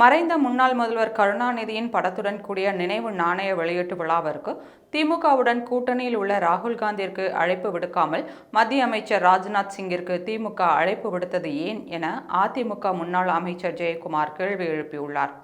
மறைந்த முன்னாள் முதல்வர் கருணாநிதியின் படத்துடன் கூடிய நினைவு நாணய வெளியீட்டு விழாவிற்கு திமுகவுடன் கூட்டணியில் உள்ள ராகுல் காந்திற்கு அழைப்பு விடுக்காமல் மத்திய அமைச்சர் ராஜ்நாத் சிங்கிற்கு திமுக அழைப்பு விடுத்தது ஏன் என அதிமுக முன்னாள் அமைச்சர் ஜெயக்குமார் கேள்வி எழுப்பியுள்ளார்.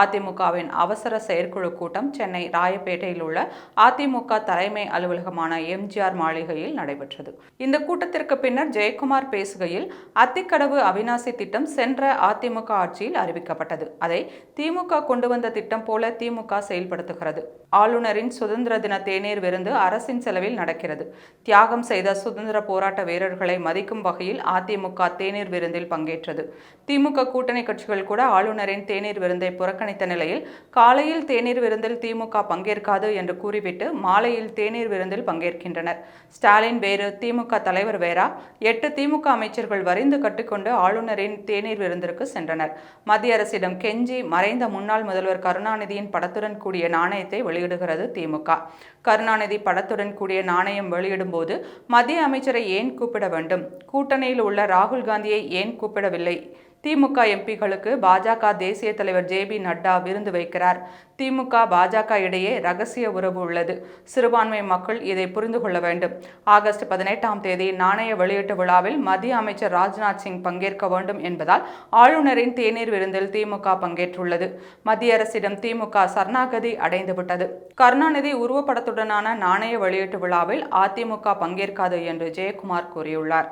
அதிமுகவின் அவசர செயற்குழு கூட்டம் சென்னை ராயப்பேட்டையில் உள்ள அதிமுக தலைமை அலுவலகமான எம்ஜிஆர் மாளிகையில் நடைபெற்றது. இந்த கூட்டத்திற்கு பின்னர் ஜெயக்குமார் பேசுகையில் அத்திக்கடவு அவிநாசி திட்டம் சென்ற அதிமுக ஆட்சியில் அறிவிக்கப்பட்டது. அதை திமுக கொண்டு வந்த திட்டம் போல திமுக செயல்படுத்துகிறது. ஆளுநரின் சுதந்திர தின தேநீர் விருந்து அரசின் செலவில் நடக்கிறது. தியாகம் செய்த சுதந்திர போராட்ட வீரர்களை மதிக்கும் வகையில் அதிமுக தேநீர் விருந்தில் பங்கேற்றது. திமுக கூட்டணி கட்சிகள் கூட ஆளுநரின் தேநீர் விருந்தை புறக்கணித்த நிலையில் காலையில் தேநீர் விருந்தில் திமுக பங்கேற்காது என்று கூறிவிட்டு மாலையில் தேநீர் விருந்தில் பங்கேற்கின்றனர். ஸ்டாலின் வேறு திமுக தலைவர் வேறா. எட்டு திமுக அமைச்சர்கள் வரிந்து கட்டிக்கொண்டு ஆளுநரின் தேநீர் விருந்திற்கு சென்றனர். மத்திய அரசிடம் கெஞ்சி மறைந்த முன்னாள் முதல்வர் கருணாநிதியின் படத்துடன் கூடிய நாணயத்தை வெளியிடுகிறது திமுக. கருணாநிதி படத்துடன் கூடிய நாணயம் வெளியிடும்போது மத்திய அமைச்சரை ஏன் கூப்பிட வேண்டும்? கூட்டணியில் உள்ள ராகுல் காந்தியை ஏன் கூப்பிடவில்லை? திமுக எம்பிகளுக்கு பாஜக தேசிய தலைவர் ஜே பி நட்டா விருந்து வைக்கிறார். திமுக பாஜக இடையே ரகசிய உறவு உள்ளது. சிறுபான்மை மக்கள் இதை புரிந்து கொள்ள வேண்டும். ஆகஸ்ட் பதினெட்டாம் தேதி நாணய வெளியீட்டு விழாவில் மத்திய அமைச்சர் ராஜ்நாத் சிங் பங்கேற்க வேண்டும் என்பதால் ஆளுநரின் தேநீர் விருந்தில் திமுக பங்கேற்றுள்ளது. மத்திய அரசிடம் திமுக சரணாகதி அடைந்துவிட்டது. கருணாநிதி உருவப்படத்துடனான நாணய வெளியீட்டு விழாவில் அதிமுக பங்கேற்காது என்று ஜெயக்குமார் கூறியுள்ளார்.